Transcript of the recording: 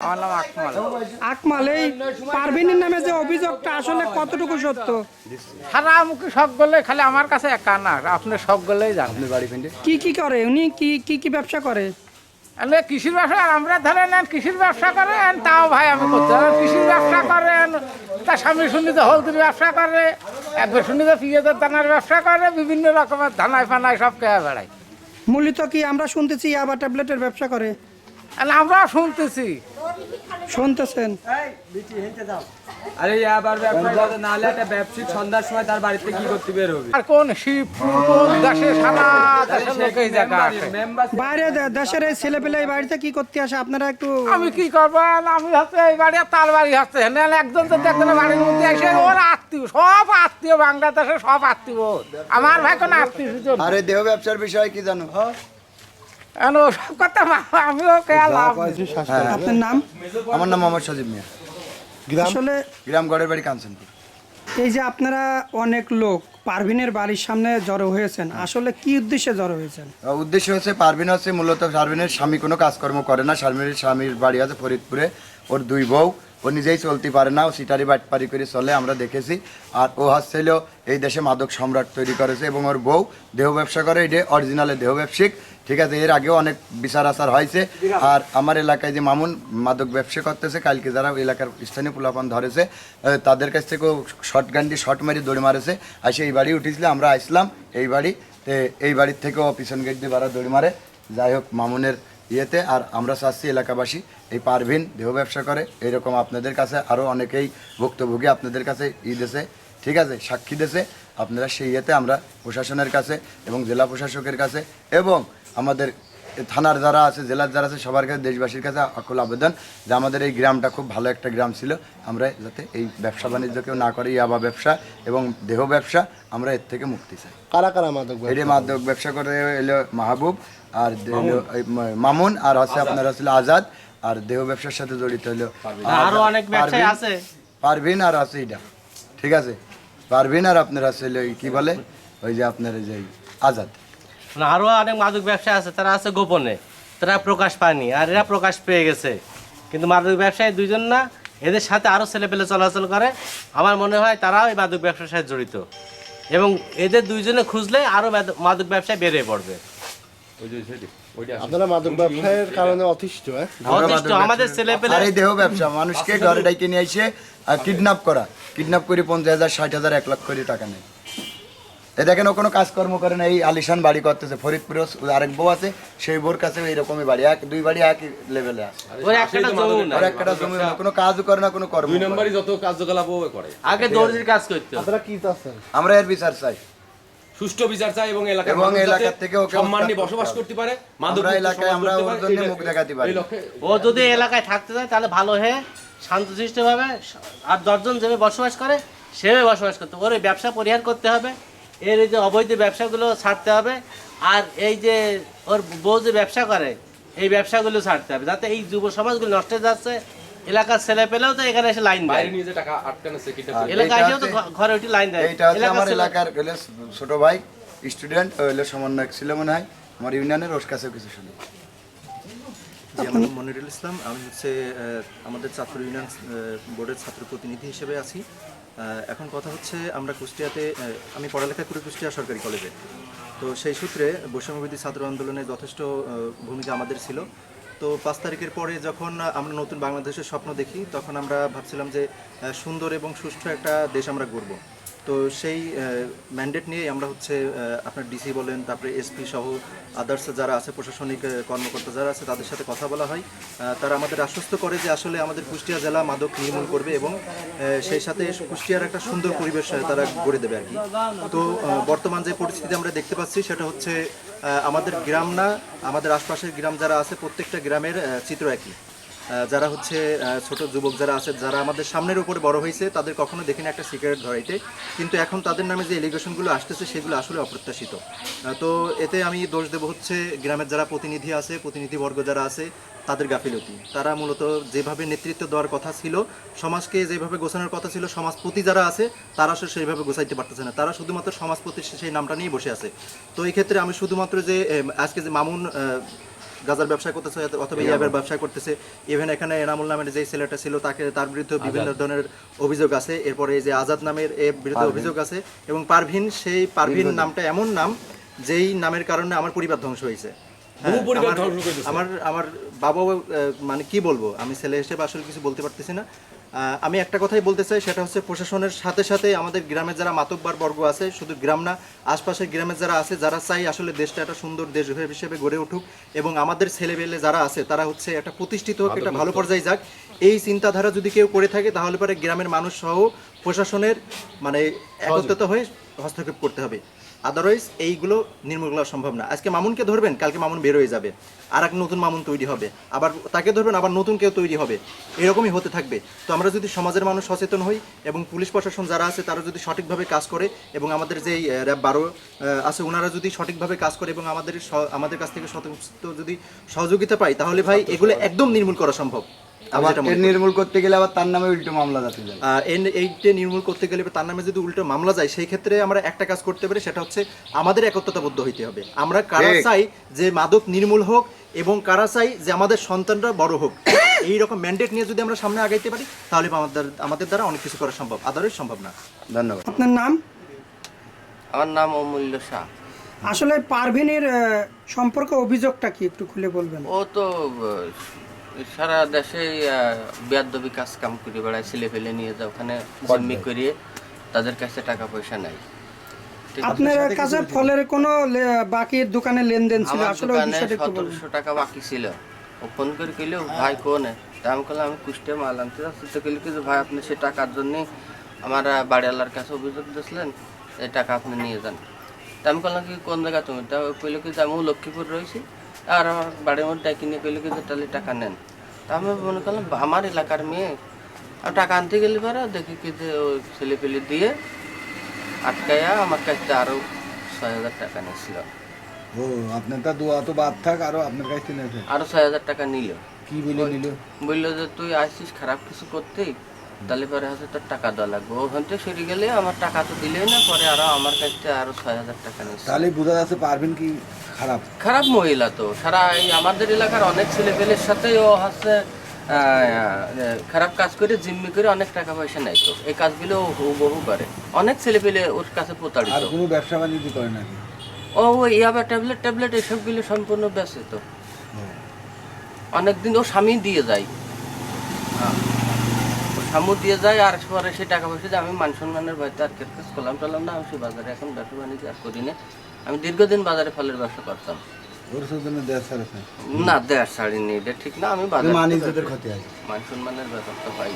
আমার নাম আকমাল। আকমাল এই পারভিনের নামে যে অভিযোগটা আসলে কতটুকু সত্য? সারা মুখে সব গলে খালি আমার কাছে একা না আপনি সব গলেই জান কি কি করে? উনি কি কি কি ব্যবসা করে? কৃষির ব্যবসা আমরা ধরে নেন কৃষির ব্যবসা করেন তাও ভাই আমি করতে কৃষির ব্যবসা করেন তার স্বামী শুনিতে হলদির ব্যবসা করে একবার শুনিতে পিঁয়াজের দানার ব্যবসা করে বিভিন্ন রকমের ধানায় ফানায় সব খেয়ে বেড়ায়। মূলত কি আমরা শুনতেছি ইয়াবা ট্যাবলেটের ব্যবসা করে? আমরা শুনতেছি। শুনতেছেন? আরে আবার ব্যবসা না হলে একটা ব্যবসায়িক সন্ধ্যার সময় তার বাড়িতে কি করতে বের হবে আর কোন শিবপুর কোন দেশে সারা দেশের লোক এই জায়গা আসে বাইরে দেশের এই ছেলে পেলে এই বাড়িতে কি করতে আসে? আপনারা একটু আমি কি করব? আমি হচ্ছে এই বাড়ি আর তার বাড়ি হচ্ছে। নাহলে একজন তো দেখতে বাড়ির মধ্যে এসে ওর আত্মীয় সব আত্মীয় বাংলাদেশে সব আত্মীয়। আমার ভাই কোনো আত্মীয় আরে দেহ ব্যবসার বিষয়ে কি জানো? এখন সব কথা আমিও লাভ আপনার নাম? আমার নাম মোহাম্মদ সজিব মিয়া। আসলে গ্রামগড়ের বাড়ি কাঞ্চনপুর। এই যে আপনারা অনেক লোক পারভিনের বাড়ির সামনে জড়ো হয়েছেন আসলে কি উদ্দেশ্যে জড়ো হয়েছেন? উদ্দেশ্য হচ্ছে পারভিন হচ্ছে মূলত পারভিনের স্বামী কোনো কাজকর্ম করে না। শারমিনের স্বামীর বাড়ি আছে ফরিদপুরে। ওর দুই বউ ও নিজেই চলতে পারে না। ও সিটারি বাটপারি করে চলে আমরা দেখেছি। আর ও হচ্ছিল এই দেশে মাদক সম্রাট তৈরি করেছে এবং ওর বউ দেহ ব্যবসা করে এটা অরিজিনালে দেহ ব্যবসায়িক। ঠিক আছে এর আগেও অনেক বিচার আচার হয়েছে। আর আমার এলাকায় যে মামুন মাদক ব্যবসা করতেছে কালকে যারা এলাকার স্থানীয় পোলাপান ধরেছে তাদের কাছ থেকেও শর্ট গান দিয়ে শর্ট মারি দড়ি মারেছে। আসে এই বাড়ি উঠেছিল আমরা আসলাম এই বাড়ি এই বাড়ির থেকেও পিছন গেট দিয়ে বাড়া দড়ি মারে। যাই হোক মামুনের ইয়েতে আর আমরা চাচ্ছি এলাকাবাসী এই পারভিন দেহ ব্যবসা করে। এরকম আপনাদের কাছে আরও অনেকেই ভুক্তভোগী আপনাদের কাছে ই দেশে ঠিক আছে সাক্ষী দেশে আপনারা সেই ইয়েতে আমরা প্রশাসনের কাছে এবং জেলা প্রশাসকের কাছে এবং আমাদের থানার যারা আছে জেলার যারা আছে সবার কাছে দেশবাসীর কাছে আকুল আবেদন যে আমাদের এই গ্রামটা খুব ভালো একটা গ্রাম ছিল। আমরা যাতে এই ব্যবসা বাণিজ্য কেউ না করে ইয়াবা ব্যবসা এবং দেহ ব্যবসা আমরা এর থেকে মুক্তি চাই। কারা কারা মাদক এটা মাদক ব্যবসা করে এলো মাহবুব আর মামুন। আর হচ্ছে আপনার হচ্ছিল আজাদ আর দেহ ব্যবসার সাথে জড়িত হলো। আরও অনেক ব্যবসায়ী আছে। পারভিন আর আছে এটা। ঠিক আছে? পারভিন আর আপনার আছে কি বলে? ওই যে আপনার এই যে আজাদ। না, আরও অনেক মাদক ব্যবসা আছে তারা আছে গোপনে। তারা প্রকাশ পায়নি আর এরা প্রকাশ পেয়ে গেছে। কিন্তু মাদক ব্যবসায়ী দুইজন না এদের সাথে আরও ছেলেপেলে চলাচল করে। আমার মনে হয় তারাও এই মাদক ব্যবসার সাথে জড়িত। এবং এদের দুইজনে খুঁজলে আরও মাদক- ব্যবসায় বেড়ে পড়বে। আপনারা মাদক ব্যবসায়ের কারণে অতিষ্ঠ হ্যাঁ? আমাদের ছেলেপেলে আর এই দেহ ব্যবসা মানুষকে ঘরে ডাইকে নিয়ে এসে কিডন্যাপ করা। কিডন্যাপ করে পঞ্চাশ হাজার ষাট হাজার এক লাখ করে টাকা নেয়। এ দেখেন ও কোনো কাজকর্ম করে না এই আলিশান বাড়ি করতেছে। ফরিদপুরে আরেক বউ আছে সেই বউর কাছে এইরকমই বাড়ি এক দুই বাড়ি একই লেভেলে আছে। ওর একটা জমি না আর একটা জমি না, কোনো কাজও করে না কোনো কর্ম দুই নম্বরই যত কার্যকলাপ ও করে। আগে দর্জির কাজ করতো আপনারা কি চাচ্ছেন? আমরা এর বিচার চাই। সুষ্ঠু বিচার চাই এবং এলাকার এবং এলাকার থেকে ওকে সম্মান নিয়ে বসবাস করতে পারে মাদক এলাকায় আমরা ওর জন্য মুখ দেখাতে পারি। ও যদি এলাকায় থাকতে চায় তাহলে ভালো হয়ে শান্তশিষ্টভাবে আর দশজন যেভাবে বসবাস করে সেভাবে বসবাস করতে হবে। ওর ব্যবসা পরিহার করতে হবে। এর এই যে অবৈধ ব্যবসাগুলো ছাড়তে হবে আর এই যে ওর বউ যে ব্যবসা করে এই ব্যবসাগুলো ছাড়তে হবে যাতে এই যুব সমাজগুলো নষ্ট হয়ে যাচ্ছে। এলাকার ছেলে পেলেও তো এখানে এসে লাইন দেয়। বাইরে নিয়ে যে টাকা আটকানো এসেও তো ঘরে উঠে লাইন দেয়। এটা হচ্ছে আমার এলাকার ছোট ভাই স্টুডেন্ট হলো সমন্বয়ক ছিল মনে হয় আমার ইউনিয়নের ওর কাছেও কিছু শুনি। আমার নাম মনিরুল ইসলাম আমি হচ্ছে আমাদের ছাত্র ইউনিয়ন বোর্ডের ছাত্র প্রতিনিধি হিসেবে আছি। এখন কথা হচ্ছে আমরা কুষ্টিয়াতে আমি পড়ালেখা করি কুষ্টিয়া সরকারি কলেজে। তো সেই সূত্রে বৈষম্যবিধি ছাত্র আন্দোলনে যথেষ্ট ভূমিকা আমাদের ছিল। তো পাঁচ তারিখের পরে যখন আমরা নতুন বাংলাদেশের স্বপ্ন দেখি তখন আমরা ভাবছিলাম যে সুন্দর এবং সুষ্ঠু একটা দেশ আমরা গড়ব। তো সেই ম্যান্ডেট নিয়ে আমরা হচ্ছে আপনার ডিসি বলেন, তারপরে এসপি সহ আদার্স যারা আছে, প্রশাসনিক কর্মকর্তা যারা আছে, তাদের সাথে কথা বলা হয়। তারা আমাদের আশ্বস্ত করে যে আসলে আমাদের কুষ্টিয়া জেলা মাদক নির্মূল করবে এবং সেই সাথে কুষ্টিয়ার একটা সুন্দর পরিবেশ তারা গড়ে দেবে আর কি। তো বর্তমান যে পরিস্থিতি আমরা দেখতে পাচ্ছি, সেটা হচ্ছে আমাদের গ্রাম না, আমাদের আশপাশের গ্রাম যারা আছে, প্রত্যেকটা গ্রামের চিত্র একই। যারা হচ্ছে ছোট যুবক যারা আছে, যারা আমাদের সামনের উপরে বড় হয়েছে, তাদের কখনো দেখিনি একটা সিগারেট ধরাইতে। কিন্তু এখন তাদের নামে যে এলিগেশনগুলো আসতেছে, সেগুলো আসলে অপ্রত্যাশিত। তো এতে আমি দোষ দেব হচ্ছে, গ্রামের যারা প্রতিনিধি আছে, প্রতিনিধিবর্গ যারা আছে, তাদের গাফিলতি। তারা মূলত যেভাবে নেতৃত্ব দেওয়ার কথা ছিল, সমাজকে যেভাবে গোছানোর কথা ছিল, সমাজপতি যারা আছে, তারা আসলে সেইভাবে গোছাইতে পারতেছে না। তারা শুধুমাত্র সমাজপতির সেই নামটা নিয়ে বসে আছে। তো এই ক্ষেত্রে আমি শুধুমাত্র যে আজকে যে মামুন গাজার ব্যবসা করতেছে অথবা ইয়াবের ব্যবসা করতেছে। ইভেন এখানে এনামুল নামের যে ছেলেটা ছিল তাকে তার বিরুদ্ধে বিভিন্ন ধরনের অভিযোগ আছে। এরপরে এই যে আজাদ নামের এর বিরুদ্ধে অভিযোগ আছে। এবং পারভিন সেই পারভিন নামটা এমন নাম যেই নামের কারণে আমার পরিবার ধ্বংস হয়েছে। হ্যাঁ, আমার-। আমার বাবা মানে কি বলব? আমি ছেলে হিসেবে আসলে কিছু বলতে পারতেছি না। আমি একটা কথাই বলতে চাই সেটা হচ্ছে প্রশাসনের সাথে সাথে আমাদের গ্রামের যারা মাতব্বার বর্গ আছে শুধু গ্রাম না আশপাশের গ্রামের যারা আছে যারা চাই আসলে দেশটা একটা সুন্দর দেশ হিসেবে গড়ে উঠুক এবং আমাদের ছেলেবেলে যারা আছে তারা হচ্ছে একটা প্রতিষ্ঠিত হোক একটা ভালো পর্যায়ে যাক। এই চিন্তাধারা যদি কেউ করে থাকে তাহলে পরে গ্রামের মানুষ সহ প্রশাসনের মানে একত্রিত হয়ে হস্তক্ষেপ করতে হবে। আদারওয়াইজ এইগুলো নির্মূল করা সম্ভব না। আজকে মামুনকে ধরবেন, কালকে মামুন বের হয়ে যাবে। আর এক নতুন মামুন তৈরি হবে। আবার তাকে ধরবেন, আবার নতুন কেউ তৈরি হবে। এরকমই হতে থাকবে। তো আমরা যদি সমাজের মানুষ সচেতন হই এবং পুলিশ প্রশাসন যারা আছে, তারা যদি সঠিকভাবে কাজ করে এবং আমাদের যে র্যাব বারো আছে, ওনারা যদি সঠিকভাবে কাজ করে এবং আমাদের আমাদের কাছ থেকে স্বতঃস্ফূর্ত যদি সহযোগিতা পাই তাহলে ভাই এগুলো একদম নির্মূল করা সম্ভব। আবার এর নির্মূল করতে গেলে আবার তার নামে উল্টো মামলা যাতে যায় এন- এইটা নির্মূল করতে গেলে তার নামে যদি উল্টো মামলা যায় সেই ক্ষেত্রে আমরা একটা কাজ করতে পারি সেটা হচ্ছে আমাদের একত্রতাবদ্ধ হইতে হবে। আমরা কারা চাই যে মাদক নির্মূল হোক এবং কারা চাই যে আমাদের সন্তানরা বড় হোক। এই রকম ম্যান্ডেট নিয়ে যদি আমরা সামনে আগাইতে পারি তাহলে আমাদের আমাদের দ্বারা অনেক কিছু করা সম্ভব আদারই সম্ভব না। ধন্যবাদ। আপনার নাম? আমার নাম অমূল্য শাহ। আসলে পারভিনের সম্পর্কে অভিযোগটা কি? একটু খুলে বলবেন। ও তো সারা দেশে বেয়াদবি কাজ কাম করে বেড়ায় ছেলে ফেলে নিয়ে যায় ওখানে জিম্মি করিয়ে তাদের কাছে টাকা পয়সা নাই। ঠিক আছে? আপনার কাছে ফলের কোনো বাকি দোকানে লেনদেন ছিল? আসলে ওই বিষয়টা সতেরোশো টাকা বাকি ছিল। ও ফোন করে কইল ভাই কোনে তা আমি আমি কুষ্টে মাল আনতে যাচ্ছি। তো কইল কি ভাই আপনি সে টাকার জন্য আমার বাড়িওয়ালার কাছে অভিযোগ দিয়েছিলেন এই টাকা আপনি নিয়ে যান। তা আমি বললাম কি কোন জায়গা তুমি? তা কইল কি যে আমি লক্ষ্মীপুর রয়েছি। আর আমার বাড়ির মধ্যে কিনে কইল কি যে তাহলে টাকা নেন। তা আমি মনে করলাম আমার এলাকার মেয়ে আর টাকা আনতে গেলে পরে দেখি কি যে ওই ছেলে পেলে দিয়ে আটকাইয়া আমার কাছে আরও ছয় হাজার টাকা নিয়েছিল। ও আপনার তা দোয়া তো বাদ থাক আরও আপনার কাছ থেকে নেবে। আরও ছয় হাজার টাকা নিল। কি বলে নিল? বলল যে তুই আসছিস খারাপ কিছু করতেই তাহলে পরে হয়তো তোর টাকা দেওয়া লাগবে। ওখান থেকে সরে গেলে আমার টাকা তো দিলেই না পরে আরও আমার কাছ থেকে আরও ছয় হাজার টাকা নিচ্ছে তাহলে বোঝা যাচ্ছে পারবেন কি খারাপ? খারাপ মহিলা তো। সারা এই আমাদের এলাকার অনেক ছেলেপেলের সাথেই ও হচ্ছে খারাপ কাজ করে জিম্মি করে অনেক টাকা পয়সা নেয় তো। এই কাজগুলো ও হুবহু করে। অনেক ছেলেপেলে ওর কাছে আর প্রতারিত কোনো ব্যবসা বাণিজ্য করে নাকি? ও ওই ইয়াবা ট্যাবলেট ট্যাবলেট এসবগুলো সম্পূর্ণ ব্যস্ত অনেকদিন ও স্বামী দিয়ে যায়। ও দিয়ে যায় আর পরে সেই টাকা পয়সা দিয়ে আমি মান সম্মানের বাড়িতে আর কেটে করলাম। টলাম না আমি সে বাজারে এখন ব্যবসা বাণিজ্য আর করি না। আমি দীর্ঘদিন বাজারে ফলের ব্যবসা করতাম। না? দেড় শাড়ি নেই এটা ঠিক না আমি বাজার মান সম্মানের ব্যাপারটা পাই